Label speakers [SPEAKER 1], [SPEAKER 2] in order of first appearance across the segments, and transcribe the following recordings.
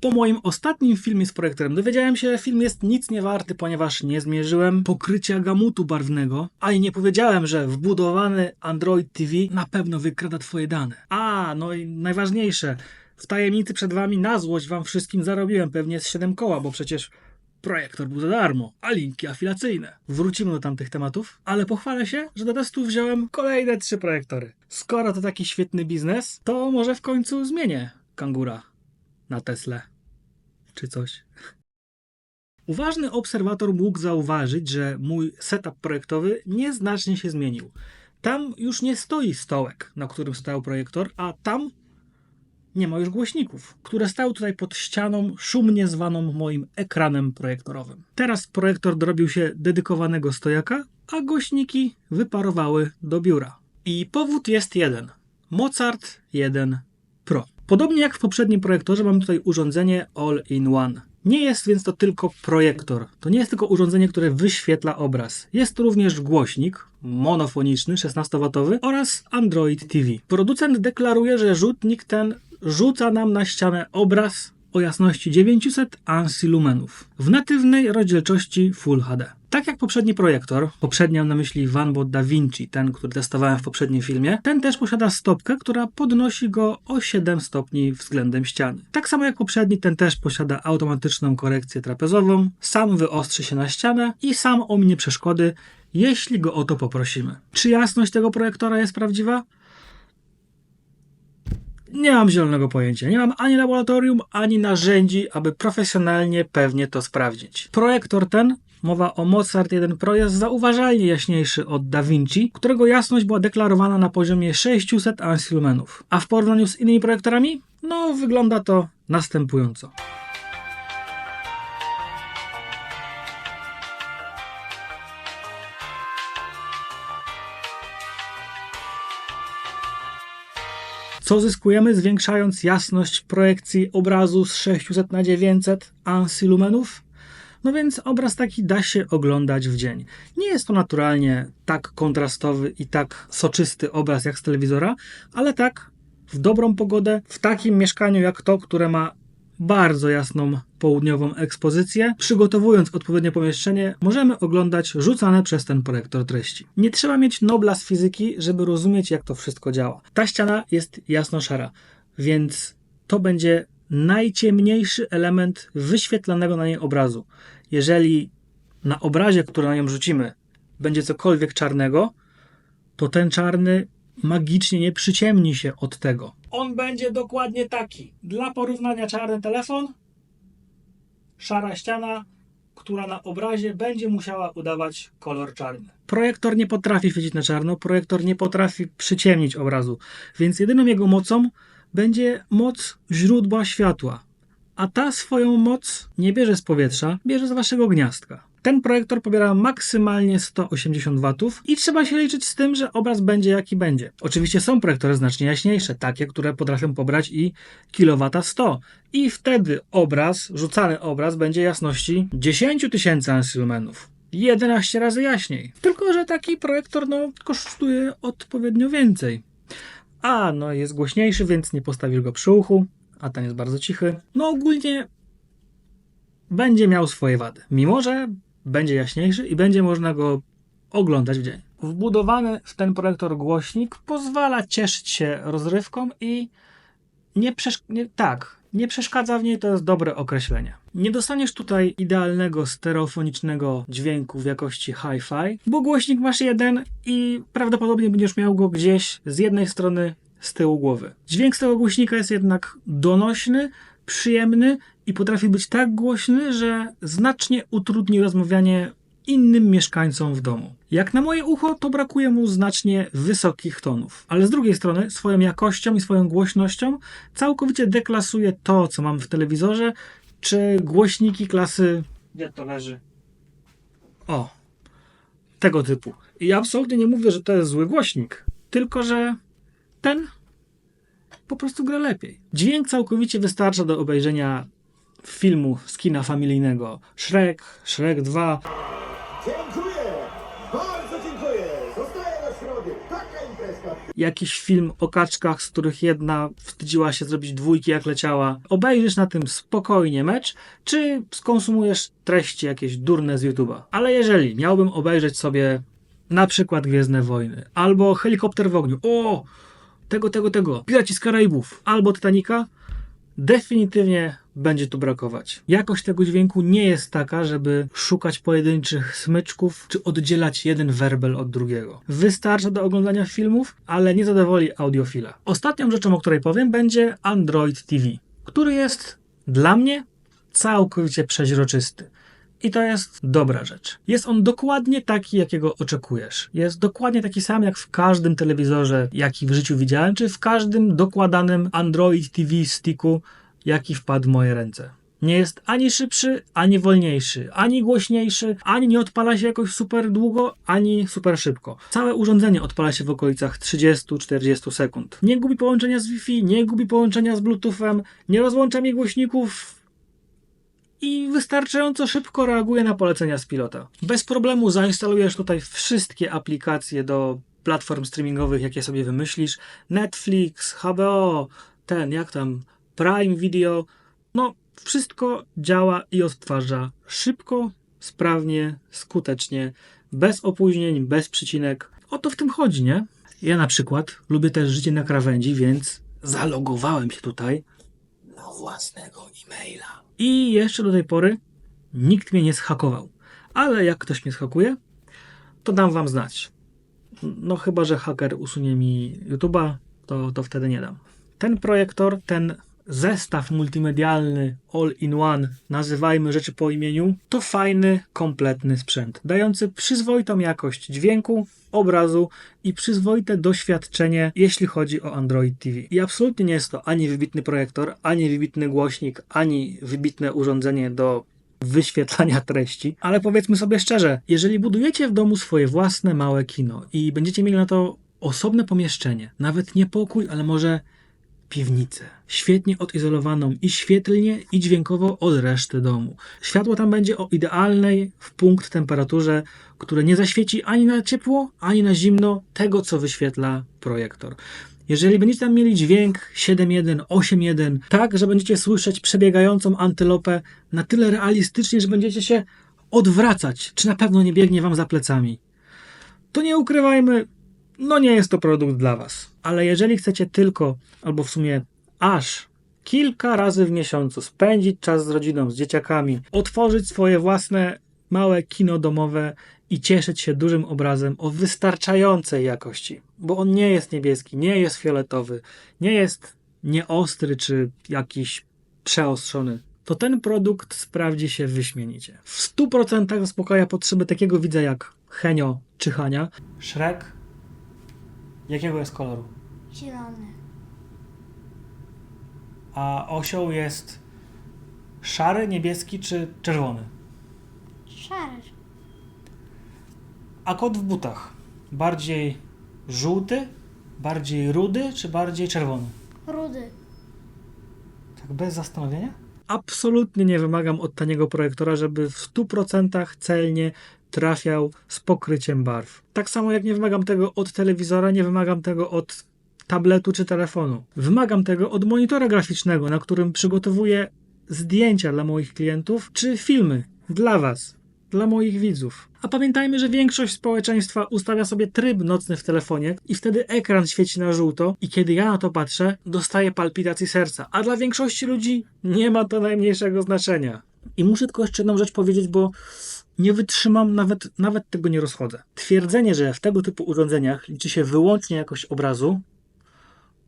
[SPEAKER 1] Po moim ostatnim filmie z projektorem dowiedziałem się, że film jest nic nie warty, ponieważ nie zmierzyłem pokrycia gamutu barwnego, a i nie powiedziałem, że wbudowany Android TV na pewno wykrada twoje dane. A, no i najważniejsze, w tajemnicy przed wami na złość wam wszystkim zarobiłem pewnie z 7 koła, bo przecież projektor był za darmo, a linki afilacyjne. Wrócimy do tamtych tematów, ale pochwalę się, że do testu wziąłem kolejne trzy projektory. Skoro to taki świetny biznes, to może w końcu zmienię kangura na Tesla czy coś. Uważny obserwator mógł zauważyć, że mój setup projektowy nieznacznie się zmienił. Tam już nie stoi stołek, na którym stał projektor, a tam nie ma już głośników, które stały tutaj pod ścianą, szumnie zwaną moim ekranem projektorowym. Teraz projektor dorobił się dedykowanego stojaka, a głośniki wyparowały do biura. I powód jest jeden. Mozart 1 Pro. Podobnie jak w poprzednim projektorze mam tutaj urządzenie all-in-one. Nie jest więc to tylko projektor. To nie jest tylko urządzenie, które wyświetla obraz. Jest również głośnik monofoniczny 16W oraz Android TV. Producent deklaruje, że rzutnik ten rzuca nam na ścianę obraz o jasności 900 ANSI lumenów w natywnej rozdzielczości Full HD. Tak jak poprzedni projektor, poprzednio na myśli Vanbo Da Vinci, ten, który testowałem w poprzednim filmie, ten też posiada stopkę, która podnosi go o 7 stopni względem ściany. Tak samo jak poprzedni, ten też posiada automatyczną korekcję trapezową, sam wyostrzy się na ścianę i sam ominie przeszkody, jeśli go o to poprosimy. Czy jasność tego projektora jest prawdziwa? Nie mam zielonego pojęcia. Nie mam ani laboratorium, ani narzędzi, aby profesjonalnie pewnie to sprawdzić. Projektor ten, mowa o Mozart 1 Pro, jest zauważalnie jaśniejszy od Da Vinci, którego jasność była deklarowana na poziomie 600 ANSI lumenów. A w porównaniu z innymi projektorami? No, wygląda to następująco. Co zyskujemy zwiększając jasność projekcji obrazu z 600 na 900 ANSI lumenów? No więc obraz taki da się oglądać w dzień. Nie jest to naturalnie tak kontrastowy i tak soczysty obraz jak z telewizora, ale tak w dobrą pogodę, w takim mieszkaniu jak to, które ma bardzo jasną południową ekspozycję, przygotowując odpowiednie pomieszczenie, możemy oglądać rzucane przez ten projektor treści. Nie trzeba mieć Nobla z fizyki, żeby rozumieć, jak to wszystko działa. Ta ściana jest jasno-szara, więc to będzie najciemniejszy element wyświetlanego na niej obrazu. Jeżeli na obrazie, który na nią rzucimy, będzie cokolwiek czarnego, to ten czarny magicznie nie przyciemni się od tego. On będzie dokładnie taki. Dla porównania czarny telefon, szara ściana, która na obrazie będzie musiała udawać kolor czarny. Projektor nie potrafi świecić na czarno, projektor nie potrafi przyciemnić obrazu, więc jedyną jego mocą będzie moc źródła światła. A ta swoją moc nie bierze z powietrza, bierze z waszego gniazdka. Ten projektor pobiera maksymalnie 180 W i trzeba się liczyć z tym, że obraz będzie jaki będzie. Oczywiście są projektory znacznie jaśniejsze, takie, które potrafią pobrać i kW 100. I wtedy obraz, rzucany obraz będzie jasności 10 tysięcy ANSI lumenów. 11 razy jaśniej. Tylko, że taki projektor no, kosztuje odpowiednio więcej. A, no jest głośniejszy, więc nie postawisz go przy uchu, a ten jest bardzo cichy. No ogólnie będzie miał swoje wady. Mimo, że będzie jaśniejszy i będzie można go oglądać w dzień. Wbudowany w ten projektor głośnik pozwala cieszyć się rozrywką i nie, przesz- nie tak, nie przeszkadza w niej, to jest dobre określenie. Nie dostaniesz tutaj idealnego stereofonicznego dźwięku w jakości hi-fi, bo głośnik masz jeden i prawdopodobnie będziesz miał go gdzieś z jednej strony z tyłu głowy. Dźwięk z tego głośnika jest jednak donośny, przyjemny i potrafi być tak głośny, że znacznie utrudni rozmawianie innym mieszkańcom w domu. Jak na moje ucho, to brakuje mu znacznie wysokich tonów, ale z drugiej strony swoją jakością i swoją głośnością całkowicie deklasuje to, co mam w telewizorze, czy głośniki klasy. Gdzie to leży? O, tego typu. I absolutnie nie mówię, że to jest zły głośnik, tylko że ten po prostu gra lepiej. Dźwięk całkowicie wystarcza do obejrzenia filmu z kina familijnego Shrek, Shrek 2,
[SPEAKER 2] Dziękuję! Bardzo dziękuję! Zostaję na środek. Taka imprezka.
[SPEAKER 1] jakiś film o kaczkach, z których jedna wstydziła się zrobić dwójki jak leciała, obejrzysz na tym spokojnie mecz, czy skonsumujesz treści jakieś durne z YouTube'a. Ale jeżeli miałbym obejrzeć sobie na przykład Gwiezdne Wojny, albo Helikopter w ogniu, o, tego, tego, tego, Piraci z Karaibów, albo Titanica, definitywnie będzie tu brakować. Jakość tego dźwięku nie jest taka, żeby szukać pojedynczych smyczków, czy oddzielać jeden werbel od drugiego. Wystarcza do oglądania filmów, ale nie zadowoli audiofila. Ostatnią rzeczą, o której powiem, będzie Android TV, który jest dla mnie całkowicie przeźroczysty. I to jest dobra rzecz. Jest on dokładnie taki, jakiego oczekujesz. Jest dokładnie taki sam, jak w każdym telewizorze, jaki w życiu widziałem, czy w każdym dokładanym Android TV sticku, jaki wpadł w moje ręce. Nie jest ani szybszy, ani wolniejszy, ani głośniejszy, ani nie odpala się jakoś super długo, ani super szybko. Całe urządzenie odpala się w okolicach 30-40 sekund. Nie gubi połączenia z Wi-Fi, nie gubi połączenia z Bluetoothem, nie rozłącza mi głośników i wystarczająco szybko reaguje na polecenia z pilota. Bez problemu zainstalujesz tutaj wszystkie aplikacje do platform streamingowych, jakie sobie wymyślisz. Netflix, HBO, ten, jak tam, Prime Video. No, wszystko działa i odtwarza szybko, sprawnie, skutecznie, bez opóźnień, bez przycinek. O to w tym chodzi, nie? Ja na przykład lubię też życie na krawędzi, więc zalogowałem się tutaj na własnego e-maila. I jeszcze do tej pory nikt mnie nie zhakował. Ale jak ktoś mnie zhakuje, to dam wam znać. No chyba, że haker usunie mi YouTube'a, to, to wtedy nie dam. Ten projektor, ten zestaw multimedialny all-in-one, nazywajmy rzeczy po imieniu, to fajny, kompletny sprzęt, dający przyzwoitą jakość dźwięku, obrazu i przyzwoite doświadczenie, jeśli chodzi o Android TV. I absolutnie nie jest to ani wybitny projektor, ani wybitny głośnik, ani wybitne urządzenie do wyświetlania treści, ale powiedzmy sobie szczerze, jeżeli budujecie w domu swoje własne małe kino i będziecie mieli na to osobne pomieszczenie, nawet nie pokój, ale może piwnicę, świetnie odizolowaną i świetlnie i dźwiękowo od reszty domu. Światło tam będzie o idealnej w punkt temperaturze, które nie zaświeci ani na ciepło, ani na zimno tego, co wyświetla projektor. Jeżeli będziecie tam mieli dźwięk 7.1, 8.1, tak, że będziecie słyszeć przebiegającą antylopę na tyle realistycznie, że będziecie się odwracać, czy na pewno nie biegnie wam za plecami, to nie ukrywajmy, no nie jest to produkt dla Was. Ale jeżeli chcecie tylko, albo w sumie aż kilka razy w miesiącu spędzić czas z rodziną, z dzieciakami, otworzyć swoje własne małe kino domowe i cieszyć się dużym obrazem o wystarczającej jakości, bo on nie jest niebieski, nie jest fioletowy, nie jest nieostry czy jakiś przeostrzony, to ten produkt sprawdzi się wyśmienicie. W 100% zaspokaja potrzeby takiego widza jak Henio czy Hania. Shrek Jakiego jest koloru?
[SPEAKER 2] Zielony.
[SPEAKER 1] A osioł jest szary, niebieski czy czerwony?
[SPEAKER 2] Szary.
[SPEAKER 1] A kot w butach? Bardziej żółty, bardziej rudy czy bardziej czerwony?
[SPEAKER 2] Rudy.
[SPEAKER 1] Tak bez zastanowienia? Absolutnie nie wymagam od taniego projektora, żeby w 100% celnie trafiał z pokryciem barw. Tak samo jak nie wymagam tego od telewizora, nie wymagam tego od tabletu czy telefonu. Wymagam tego od monitora graficznego, na którym przygotowuję zdjęcia dla moich klientów czy filmy dla Was, dla moich widzów. A pamiętajmy, że większość społeczeństwa ustawia sobie tryb nocny w telefonie i wtedy ekran świeci na żółto i kiedy ja na to patrzę, dostaję palpitacji serca. A dla większości ludzi nie ma to najmniejszego znaczenia. I muszę tylko jeszcze jedną rzecz powiedzieć, bo nie wytrzymam, nawet, nawet tego nie rozchodzę. Twierdzenie, że w tego typu urządzeniach liczy się wyłącznie jakość obrazu,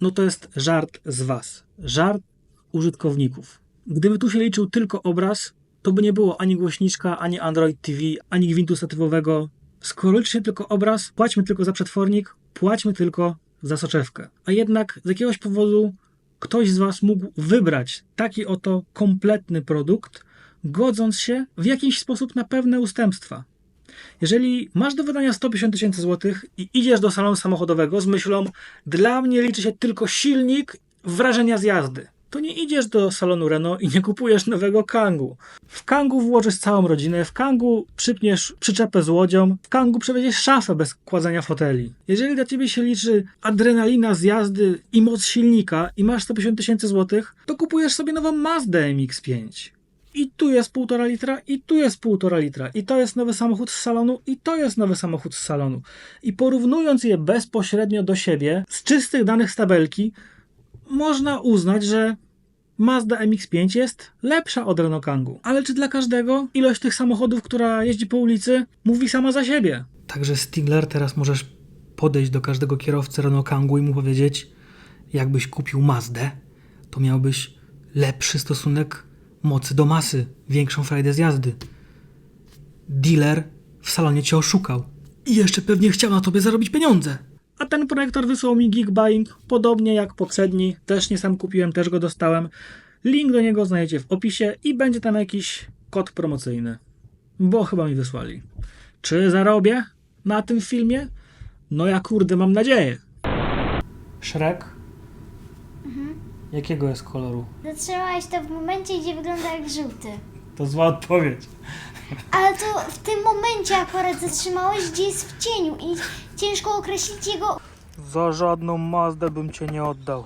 [SPEAKER 1] no to jest żart z Was. Żart użytkowników. Gdyby tu się liczył tylko obraz, to by nie było ani głośniczka, ani Android TV, ani gwintu statywowego. Skoro liczy się tylko obraz, płaćmy tylko za przetwornik, płaćmy tylko za soczewkę. A jednak z jakiegoś powodu ktoś z Was mógł wybrać taki oto kompletny produkt, godząc się w jakiś sposób na pewne ustępstwa. Jeżeli masz do wydania 150 tysięcy złotych i idziesz do salonu samochodowego z myślą, dla mnie liczy się tylko silnik, wrażenia z jazdy, to nie idziesz do salonu Renault i nie kupujesz nowego Kangu. W Kangu włożysz całą rodzinę, w Kangu przypniesz przyczepę z łodzią, w Kangu przewieziesz szafę bez kładzenia foteli. Jeżeli dla ciebie się liczy adrenalina z jazdy i moc silnika i masz 150 tysięcy złotych, to kupujesz sobie nową Mazdę MX-5. I tu jest półtora litra, i tu jest półtora litra. I to jest nowy samochód z salonu, i to jest nowy samochód z salonu. I porównując je bezpośrednio do siebie, z czystych danych z tabelki, można uznać, że Mazda MX-5 jest lepsza od Renault Kangoo. Ale czy dla każdego ilość tych samochodów, która jeździ po ulicy, mówi sama za siebie? Także Stigler, teraz możesz podejść do każdego kierowcy Renault Kangoo i mu powiedzieć, jakbyś kupił Mazdę, to miałbyś lepszy stosunek mocy do masy, większą frajdę z jazdy. Dealer w salonie cię oszukał. I jeszcze pewnie chciał na tobie zarobić pieniądze. A ten projektor wysłał mi Geekbuying, podobnie jak poprzedni. Też nie sam kupiłem, też go dostałem. Link do niego znajdziecie w opisie i będzie tam jakiś kod promocyjny. Bo chyba mi wysłali. Czy zarobię na tym filmie? No ja kurde mam nadzieję. Shrek? Jakiego jest koloru?
[SPEAKER 2] Zatrzymałeś to w momencie, gdzie wygląda jak żółty.
[SPEAKER 1] To zła odpowiedź.
[SPEAKER 2] Ale to w tym momencie akurat zatrzymałeś, gdzie jest w cieniu i ciężko określić jego...
[SPEAKER 1] Za żadną Mazdę bym cię nie oddał.